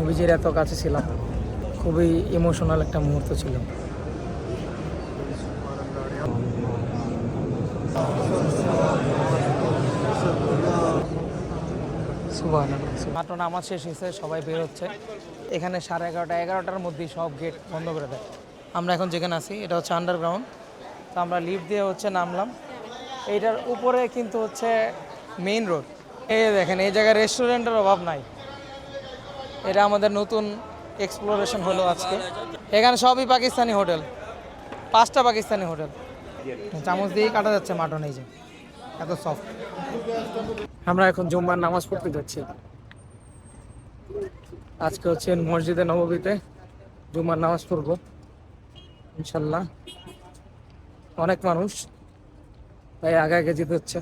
নবীজির এত কাছে ছিলাম। খুবই ইমোশনাল একটা মুহূর্ত ছিল। মাত্র নামাজ শেষ হয়েছে, সবাই বের হচ্ছে। এখানে সাড়ে এগারোটা, এগারোটার মধ্যেই সব গেট বন্ধ করে দেয়। আমরা এখন যেখানে আছি, এটা হচ্ছে আন্ডারগ্রাউন্ড তো আমরা লিফট দিয়ে হচ্ছে নামলাম। এইটার উপরে কিন্তু হচ্ছে মেইন রোড এই দেখেন, এই জায়গায় রেস্টুরেন্টের অভাব নাই। এটা আমাদের নতুন এক্সপ্লোরেশন হলো আজকে। এখানে সবই পাকিস্তানি হোটেল। পাঁচটা পাকিস্তানি হোটেল। চামচ দিয়েই কাটা যাচ্ছে মাটন, এই যে। এত সফট আমরা এখন জুম্মার নামাজ পড়তে যাচ্ছি। আজকে হচ্ছে মসজিদে নববীতে জুম্মার নামাজ পড়ব, ইনশাল্লাহ। অনেক মানুষ, তাই আগে আগে যেতে হচ্ছে।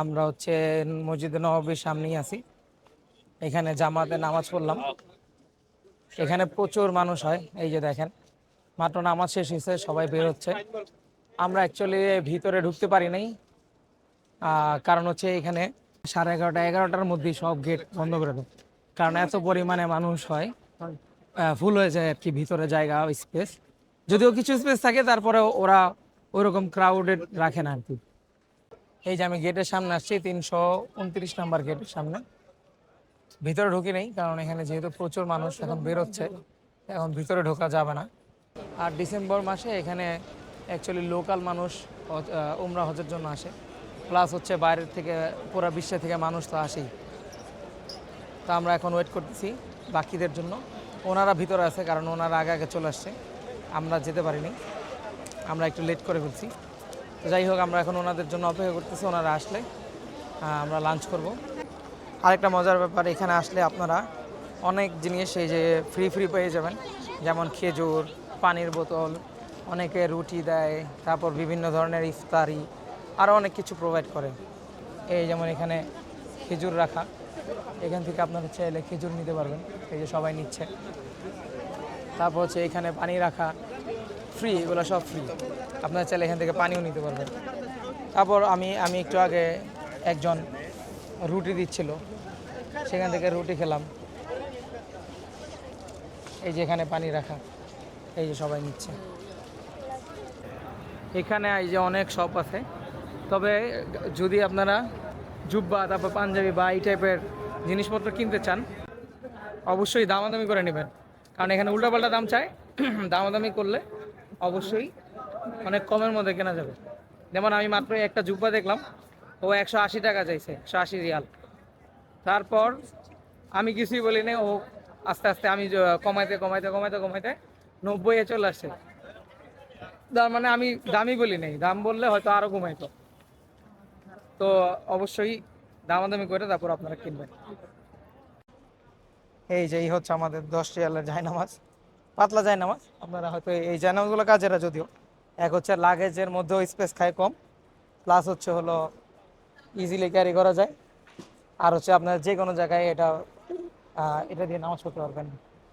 আমরা হচ্ছে মসজিদে নববীর সামনেই আছি। এখানে জামাতে নামাজ পড়লাম। এখানে প্রচুর মানুষ হয়, এই যে দেখেন। মাত্র নামাজ শেষ হয়েছে, সবাই বের হচ্ছে। আমরা অ্যাকচুয়ালি ভিতরে ঢুকতে পারি নাই। কারণ হচ্ছে এখানে সাড়ে এগারোটা, এগারোটার মধ্যেই সব গেট বন্ধ করে দেয়। কারণ এত পরিমাণে মানুষ হয় ফুল হয়ে যায় আর কি, ভিতরে জায়গা স্পেস যদিও কিছু স্পেস থাকে তারপরে ওরা ওরকম ক্রাউডেড রাখে না আর কি। এই যে আমি গেটের সামনে আসছি, তিনশো উনত্রিশ নাম্বার গেটের সামনে। ভিতরে ঢুকি নেই, কারণ এখানে যেহেতু প্রচুর মানুষ এখন বেরোচ্ছে, এখন ভিতরে ঢোকা যাবে না। আর ডিসেম্বর মাসে এখানে অ্যাকচুয়ালি লোকাল মানুষ উমরা হজের জন্য আসে। প্লাস হচ্ছে বাইরের থেকে, পুরো বিশ্ব থেকে মানুষ তো আসেই। তা আমরা এখন ওয়েট করতেছি বাকিদের জন্য। ওনারা ভিতরে আছে, কারণ ওনারা আগে আগে চলে আসছে। আমরা যেতে পারিনি। আমরা একটু লেট করে ফেলছি। তো যাই হোক, আমরা এখন ওনাদের জন্য অপেক্ষা করতেছি, ওনারা আসলে আমরা লাঞ্চ করব। আরেকটা মজার ব্যাপার, এখানে আসলে আপনারা অনেক জিনিস এই যে ফ্রি ফ্রি পেয়ে যাবেন, যেমন খেজুর, পানির বোতল, অনেকে রুটি দেয়, তারপর বিভিন্ন ধরনের ইফতারি আরও অনেক কিছু প্রোভাইড করে এই যেমন এখানে খেজুর রাখা, এখান থেকে আপনারা চাইলে খেজুর নিতে পারবেন, এই যে সবাই নিচ্ছে। তারপর হচ্ছে এখানে পানি রাখা ফ্রি এগুলো সব ফ্রি আপনারা চাইলে এখান থেকে পানিও নিতে পারবেন। তারপর আমি আমি একটু আগে একজন রুটি দিচ্ছিল। সেখান থেকে রুটি খেলাম। এই যে এখানে পানি রাখা, এই যে সবাই নিচ্ছে। এখানে এই যে অনেক শপ আছে। তবে যদি আপনারা জুব্বা, তারপর পাঞ্জাবি বা এই টাইপের জিনিসপত্র কিনতে চান, অবশ্যই দামাদামি করে নেবেন। কারণ এখানে উল্টাপাল্টা দাম চায়। দামাদামি করলে অবশ্যই। অনেক কমের মধ্যে কেনা যাবে। যেমন আমি মাত্র একটা জুব্বা দেখলাম, ও একশো আশি টাকা চাইছে, একশো আশি রিয়াল। তারপর আমি কিছুই বলি না ও আস্তে আস্তে আমি কমাইতে কমাইতে কমাইতে কমাইতে নব্বইয়ে চলে আসছে। তার মানে আমি দামই বলি নাই দাম বললে হয়তো আরও কমাইতো। তো অবশ্যই দামাদামি করে তারপর আপনারা কিনবেন। এই যে এই হচ্ছে আমাদের দশ রিয়ালের জায়নামাজ। পাতলা জায়নামাজ আপনারা হয়তো এই জায়নামাজগুলো কাজেরা যদিও। এক হচ্ছে লাগেজের মধ্যেও স্পেস খায় কম। প্লাস হচ্ছে হলো ইজিলি ক্যারি করা যায়। আর হচ্ছে আপনার যে কোনো জায়গায় এটা এটা দিয়ে নামাজ পড়তে পারবেন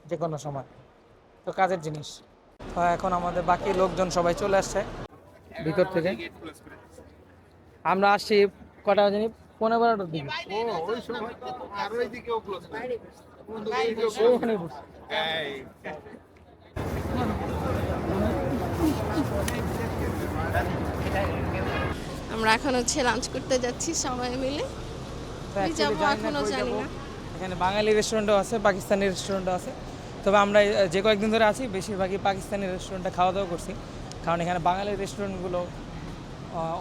যে কোনো সময়। তো কাজের জিনিস। তো এখন আমাদের বাকি লোকজন সবাই চলে আসছে। ভিতর থেকে। আমরা আসছি কটা জানি পনেরো বারোটার দিকে। ওখানেই আমরা এখন হচ্ছে লাঞ্চ করতে যাচ্ছি সবাই মিলে। যাব এখনও জানি না। এখানে বাঙালি রেস্টুরেন্টও আছে পাকিস্তানি রেস্টুরেন্টও আছে। তবে আমরা যে কয়েকদিন ধরে আছি বেশিরভাগই পাকিস্তানি রেস্টুরেন্টে খাওয়া দাওয়া করছি। কারণ এখানে বাঙালি রেস্টুরেন্টগুলো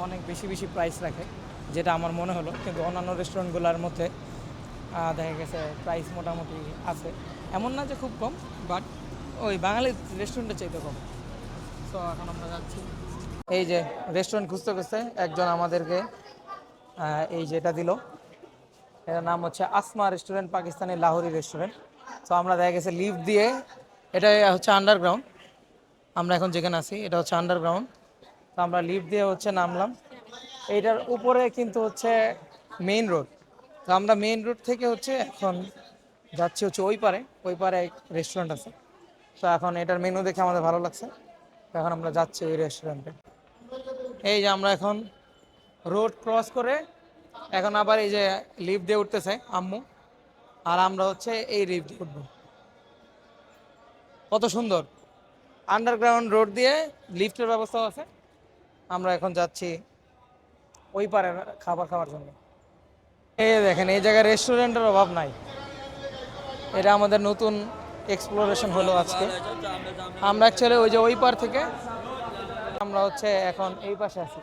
অনেক বেশি বেশি প্রাইস রাখে যেটা আমার মনে হলো। কিন্তু অন্যান্য রেস্টুরেন্টগুলোর মধ্যে দেখা গেছে প্রাইস মোটামুটি আছে। এমন না যে খুব কম বাট ওই বাঙালি রেস্টুরেন্টের চাইতে কম। তো এখন আমরা যাচ্ছি। এই যে রেস্টুরেন্ট খুঁজতে খুঁজতে একজন আমাদেরকে এই যেটা দিল, এটার নাম হচ্ছে আসমা রেস্টুরেন্ট পাকিস্তানি লাহোরি রেস্টুরেন্ট তো আমরা দেখা গেছে লিফট দিয়ে, এটা হচ্ছে আন্ডারগ্রাউন্ড আমরা এখন যেখানে আছি, এটা হচ্ছে আন্ডারগ্রাউন্ড তো আমরা লিফট দিয়ে হচ্ছে নামলাম। এইটার উপরে কিন্তু হচ্ছে মেইন রোড তো আমরা মেইন রোড থেকে হচ্ছে এখন যাচ্ছি হচ্ছে ওই পারে ওই পারে এক রেস্টুরেন্ট আছে। তো এখন এটার মেনু দেখে আমাদের ভালো লাগছে। এখন আমরা যাচ্ছি ওই রেস্টুরেন্টে এই যে আমরা এখন রোড ক্রস করে এখন আবার এই যে লিফট দিয়ে উঠতেছে আম্মু। আর আমরা হচ্ছে এই লিফট দিয়ে উঠবো। কত সুন্দর। আন্ডারগ্রাউন্ড রোড দিয়ে লিফটের ব্যবস্থা আছে। আমরা এখন যাচ্ছি ওই পারে খাবার খাওয়ার জন্য। এই দেখেন, এই জায়গায় রেস্টুরেন্টের অভাব নাই। এটা আমাদের নতুন এক্সপ্লোরেশন হলো আজকে। আমরা অ্যাকচুয়ালি ওই যে ওই পার থেকে আমরা হচ্ছে এখন এই পাশে আছি।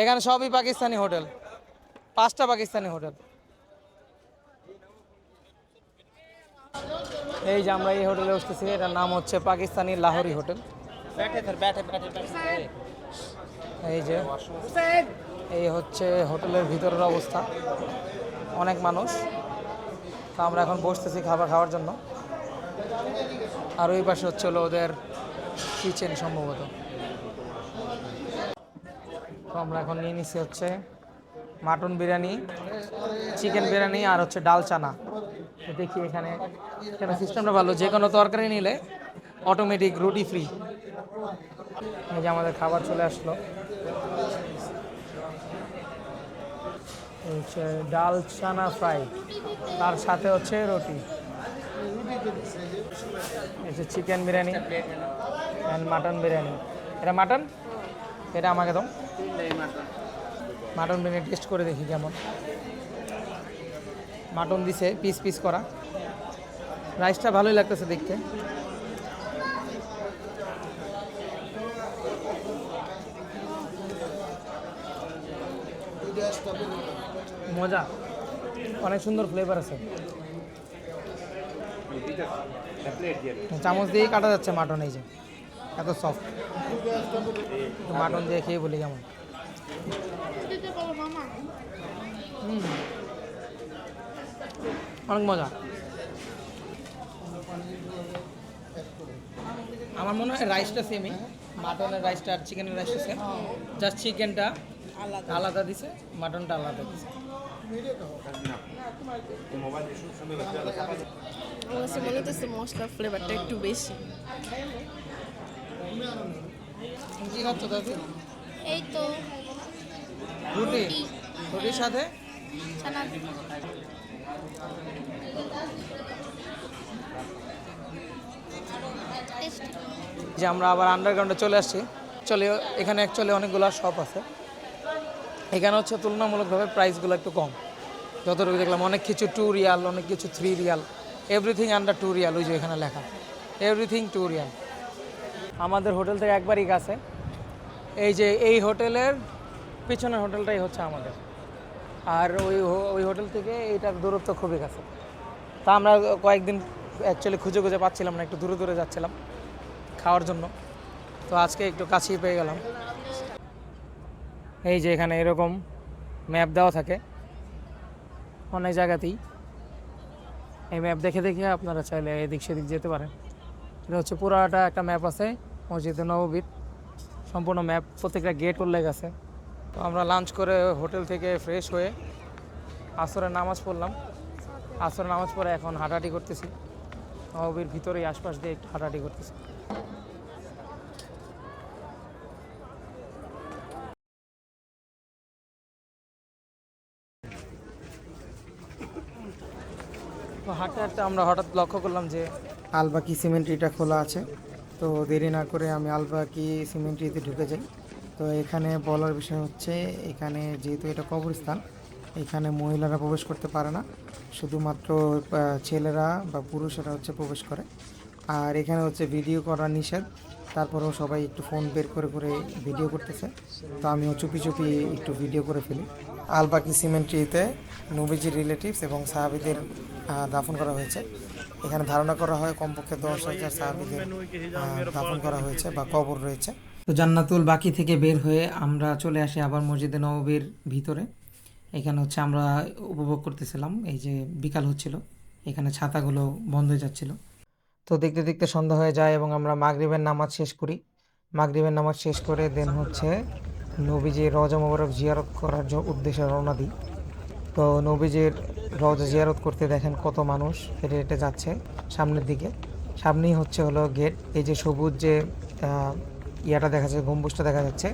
এখানে সবই পাকিস্তানি হোটেল। পাঁচটা পাকিস্তানি হোটেল। এই যে আমরা এই হোটেলে বসতেছি এটার নাম হচ্ছে পাকিস্তানি লাহোরি হোটেল। এই যে এই হচ্ছে হোটেলের ভিতরের অবস্থা। অনেক মানুষ। তা আমরা এখন বসতেছি খাবার খাওয়ার জন্য। আর ওই পাশে হচ্ছে ওদের কিচেন সম্ভবত। আমরা এখন নিয়ে নিচ্ছি হচ্ছে মাটন বিরিয়ানি, চিকেন বিরিয়ানি আর হচ্ছে ডাল চানা। দেখি এখানে এখানে সিস্টেমটা ভালো, যে কোনো তরকারি নিলে অটোমেটিক রুটি ফ্রি এই যে আমাদের খাবার চলে আসলো। হচ্ছে ডাল চানা ফ্রাই, তার সাথে হচ্ছে রুটি। চিকেন বিরিয়ানি। মাটন বিরিয়ানি এটা মাটন এটা আমাকে দাও। মাটন বিরিয়ানি টেস্ট করে দেখি কেমন। মাটন দিছে পিস পিস করা। রাইসটা ভালোই লাগতেছে দেখতে। মজা। অনেক সুন্দর ফ্লেভার আছে। চামচ দিয়েই কাটা যাচ্ছে মাটন এই যে। এত সফট মাটন দিয়ে খেয়ে বলি কেমন? অনেক মজা। আমার মনে হয় রাইসটা সেমই মাটনের রাইসটা আর চিকেনের রাইসটা সেম জাস্ট চিকেনটা আলাদা। দিছে মাটনটা আলাদা দিছে। মনে হচ্ছে মশলার ফ্লেভারটা একটু বেশি। কি খাচ্ছ দাদু? এই তো। রুটি? রুটির সাথে? যে আমরা আবার আন্ডারগ্রাউন্ডে চলে আসছি। চলে এখানে অ্যাকচুয়ালি অনেকগুলো শপ আছে। এখানে হচ্ছে তুলনামূলকভাবে প্রাইসগুলো একটু কম। যতটুকু দেখলাম অনেক কিছু টু রিয়াল অনেক কিছু three riyal everything under two riyal ওই যে এখানে লেখা। এভরিথিং টু রিয়াল আমাদের হোটেল থেকে একবারই কাছে। এই যে এই হোটেলের পিছনের হোটেলটাই হচ্ছে আমাদের। আর ওই ওই হোটেল থেকে এইটার দূরত্ব খুবই কাছে। তা আমরা কয়েকদিন অ্যাকচুয়ালি খুঁজে খুঁজে পাচ্ছিলাম না, একটু দূরে দূরে যাচ্ছিলাম খাওয়ার জন্য। তো আজকে একটু কাছেই পেয়ে গেলাম। এই যে এখানে এরকম ম্যাপ দেওয়া থাকে। অনেক জায়গাতেই। এই ম্যাপ দেখে দেখে আপনারা চাইলে এদিক সেদিক যেতে পারেন। এটা হচ্ছে পুরাটা একটা ম্যাপ আছে। মসজিদে নববীর। সম্পূর্ণ ম্যাপ প্রত্যেকটা গেট উল্লেখ আছে। তো আমরা লাঞ্চ করে হোটেল থেকে ফ্রেশ হয়ে আসরের নামাজ পড়লাম। আসরের নামাজ পড়ে এখন হাঁটাহাঁটি করতেছি। নববীর ভিতরেই আশপাশ দিয়ে একটু হাঁটাহাঁটি করতেছি। হাঁটতে হাঁটতে আমরা হঠাৎ লক্ষ্য করলাম যে আলবাকি সিমেন্ট্রিটা খোলা আছে। তো দেরি না করে আমি আলবাকি সিমেন্ট্রিতে ঢুকে যাই। তো এখানে বলার বিষয় হচ্ছে, এখানে যেহেতু এটা কবরস্থান, এখানে মহিলারা প্রবেশ করতে পারে না। শুধুমাত্র ছেলেরা বা পুরুষেরা হচ্ছে প্রবেশ করে। আর এখানে হচ্ছে ভিডিও করা নিষেধ। তারপরেও সবাই একটু ফোন বের করে করে ভিডিও করতেছে। তো আমিও চুপি চুপি একটু ভিডিও করে ফেলি। আলবাকি সিমেন্ট্রিতে নবীজির রিলেটিভস এবং সাহাবিদের দাফন করা হয়েছে। এখানে ধারণা করা হয় কমপক্ষে দশ হাজার সাহাবিদের দাফন করা হয়েছে বা কবর রয়েছে। তো জান্নাতুল বাকি থেকে বের হয়ে আমরা চলে আসি আবার মসজিদে নববীর ভিতরে। এখানে হচ্ছে আমরা উপভোগ করতেছিলাম, এই যে বিকাল হচ্ছিল, এখানে ছাতাগুলো বন্ধ হয়ে যাচ্ছিল। তো দেখতে দেখতে সন্ধ্যা হয়ে যায় এবং আমরা মাগরিবের নামাজ শেষ করি। মাগরিবের নামাজ শেষ করে দেন হচ্ছে নবীজির রজা মোবারক জিয়ারত করার উদ্দেশ্যে রওনা দিই। তো নবীজির রওজা জিয়ারত করতে দেখেন কত মানুষ হেঁটে হেঁটে যাচ্ছে সামনের দিকে। সামনেই হচ্ছে হলো গেট। এই যে সবুজ যে ইয়াটা দেখা যাচ্ছে, গম্বুজটা দেখা যাচ্ছে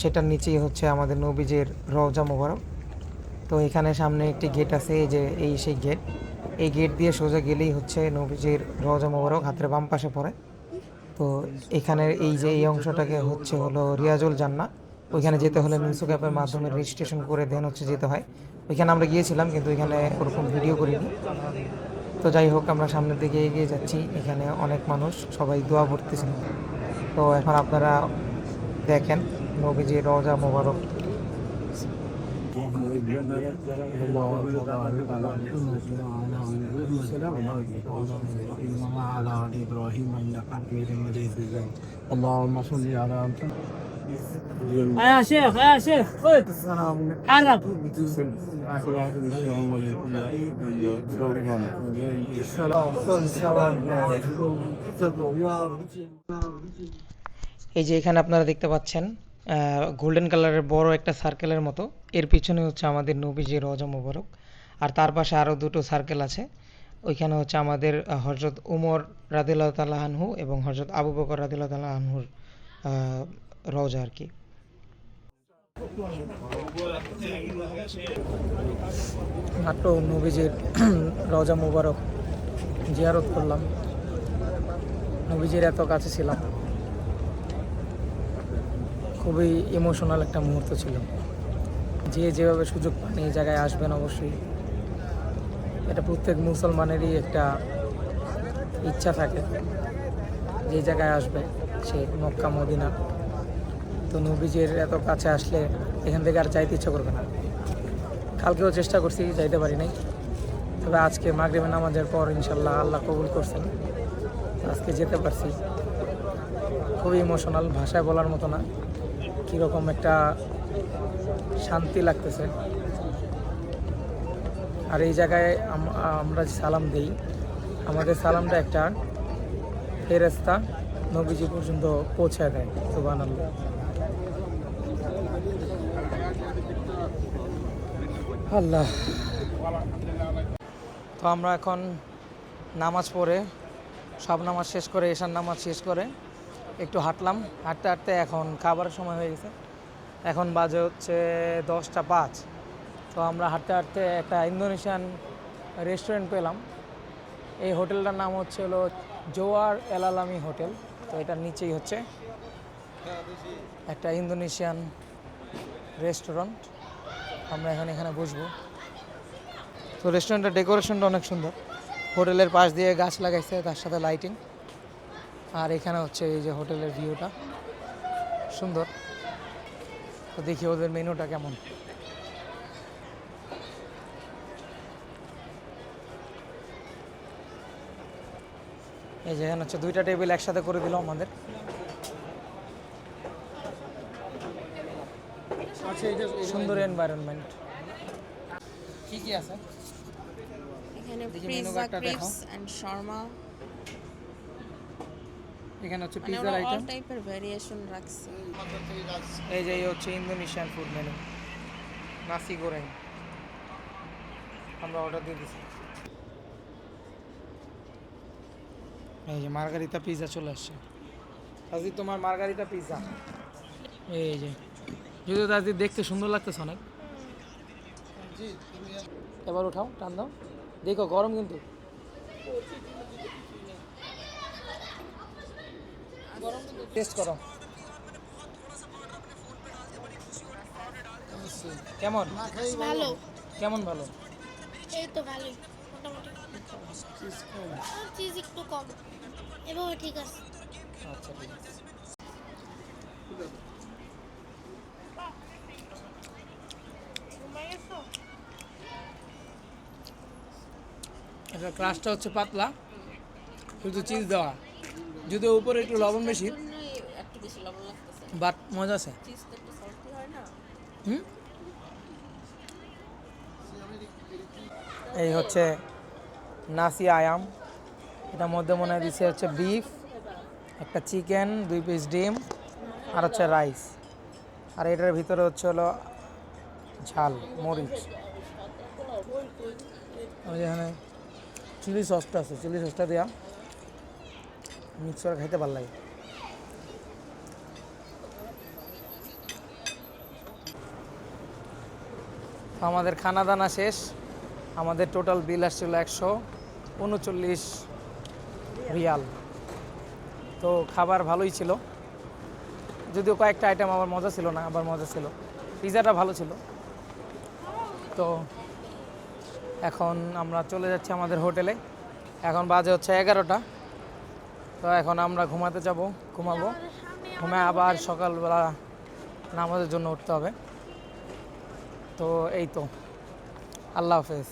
সেটার নিচেই হচ্ছে আমাদের নবীজের রওজা মোবারক। তো এখানে সামনে একটি গেট আছে, এই যে, এই সেই গেট। এই গেট দিয়ে সোজা গেলেই হচ্ছে নবীজির রওজা মোবারক হাতের বাম পাশে পড়ে। তো এখানের এই যে, এই অংশটাকে হচ্ছে হলো রিয়াজুল জান্না ওইখানে যেতে হলে মিউসুক অ্যাপের মাধ্যমে রেজিস্ট্রেশন করে দেন হচ্ছে যেতে হয় ওইখানে আমরা গিয়েছিলাম কিন্তু ওইখানে ওরকম ভিডিও করিনি তো যাই হোক আমরা সামনের দিকে এগিয়ে যাচ্ছি এখানে অনেক মানুষ সবাই দোয়া পড়তেছেন তো এখন আপনারা দেখেন নবীজি রওজা মোবারক اللهم صل على يا شيخ يا شيخ خذ حرك এই যে এখানে আপনারা দেখতে পাচ্ছেন গোল্ডেন কালারের বড় একটা সার্কেলের মতো এর পিছনে হচ্ছে আমাদের নবীজি রওজা মোবারক আর তার পাশে আরও দুটো সার্কেল আছে ওইখানে হচ্ছে আমাদের হজরত উমর রাদিল্লাহ তাল্লাহ আনহু এবং হজরত আবু বকর রাদিল্লাহ তাল্লাহ আনহুর আহ, রওজা আর কি। মাত্র নবীজির রওজা মোবারক জিয়ারত করলাম। নবীজির এত কাছে ছিলাম। খুবই ইমোশনাল একটা মুহূর্ত ছিল। যে যেভাবে সুযোগ পান, এই জায়গায় আসবেন অবশ্যই। এটা প্রত্যেক মুসলমানেরই একটা ইচ্ছা থাকে। যে জায়গায় আসবে, সে মক্কা, মদিনা তো নবীজির এত কাছে আসলে এখান থেকে আর যাইতে ইচ্ছা করবে না। কালকেও চেষ্টা করছি, যাইতে পারি নাই। তবে আজকে মাগরিবের নামাজের পর ইনশাল্লাহ আল্লাহ কবুল করছেন। আজকে যেতে পারছি। খুবই ইমোশনাল ভাষায় বলার মতো না। কীরকম একটা শান্তি লাগতেছে। আর এই জায়গায় আমরা সালাম দিই, আমাদের সালামটা একটা ফেরেস্তা নবীজি পর্যন্ত পৌঁছে দেয় সুবান আল্লাহ আল্লাহ তো আমরা এখন নামাজ পড়ে, সব নামাজ শেষ করে এশার নামাজ শেষ করে একটু হাঁটলাম। হাঁটতে হাঁটতে এখন খাবারের সময় হয়ে গেছে। এখন বাজে হচ্ছে দশটা পাঁচ। তো আমরা হাঁটতে হাঁটতে একটা ইন্দোনেশিয়ান রেস্টুরেন্ট পেলাম। এই হোটেলটার নাম হচ্ছে হলো জোয়ার এলালামি হোটেল। তো এটার নিচেই হচ্ছে একটা ইন্দোনেশিয়ান রেস্টুরেন্ট। আমরা এখন এখানে বসবো। তো রেস্টুরেন্টের ডেকোরেশনটা অনেক সুন্দর। হোটেলের পাশ দিয়ে গাছ লাগাইছে, তার সাথে লাইটিং আর এখানে হচ্ছে এই যে হোটেলের ভিউটা সুন্দর। তো দেখি ওদের মেনুটা কেমন। এই যে এখানে হচ্ছে দুইটা টেবিল একসাথে করে দিল আমাদের। সুন্দর এনভায়রনমেন্ট কি কি আছে? এখানে পিৎজা ক্রিপস এন্ড শর্মা এখানে হচ্ছে পিৎজার আইটেম অল টাইপের ভেরিয়েশন রাখছে। এই যে এই হচ্ছে ইন্দোনেশিয়ান ফুড মেনু নাসি গোরেং আমরা অর্ডার দিয়ে দিছি। এই যে মার্গারিতা পিৎজা চলে আসছে। তাজি তোমার মার্গারিতা পিৎজা এই যে। যদিও তাজি দেখতে সুন্দর লাগতেছে অনেক। এবার উঠাও টান দাও। দেখো গরম কিন্তু। টেস্ট করো। কেমন? ভালো। কেমন ভালো? এই তো আর চিজ একটু কম। এভাবে ঠিক আছে। আচ্ছা ঠিক আছে। এটা ক্রাশটা হচ্ছে পাতলা, শুধু চিজ দেওয়া। যদি উপরে একটু লবণ বেশি বাট মজা আছে। এই হচ্ছে নাসি আয়াম। এটার মধ্যে মনে হয় হচ্ছে বিফ একটা চিকেন দুই পিস ডিম, আর হচ্ছে রাইস আর এটার ভিতরে হচ্ছে হলো ঝাল, মরিচ। ওই যে এখানে চিলি সসটা আছে, চিলি সসটা দিয়া মিক্স করে খাইতে ভালো লাগে। আমাদের খানা দানা শেষ, আমাদের টোটাল বিল আসছিল একশো উনচল্লিশ রিয়াল। তো খাবার ভালোই ছিল। যদিও কয়েকটা আইটেম আবার মজা ছিল না, আবার মজা ছিল। পিজাটা ভালো ছিল। তো এখন আমরা চলে যাচ্ছি আমাদের হোটেলে। এখন বাজে হচ্ছে এগারোটা। তো এখন আমরা ঘুমাতে যাব, ঘুমাবো। ঘুমে আবার সকালবেলা নামাজের জন্য উঠতে হবে। তো এই তো। আল্লাহ হাফেজ।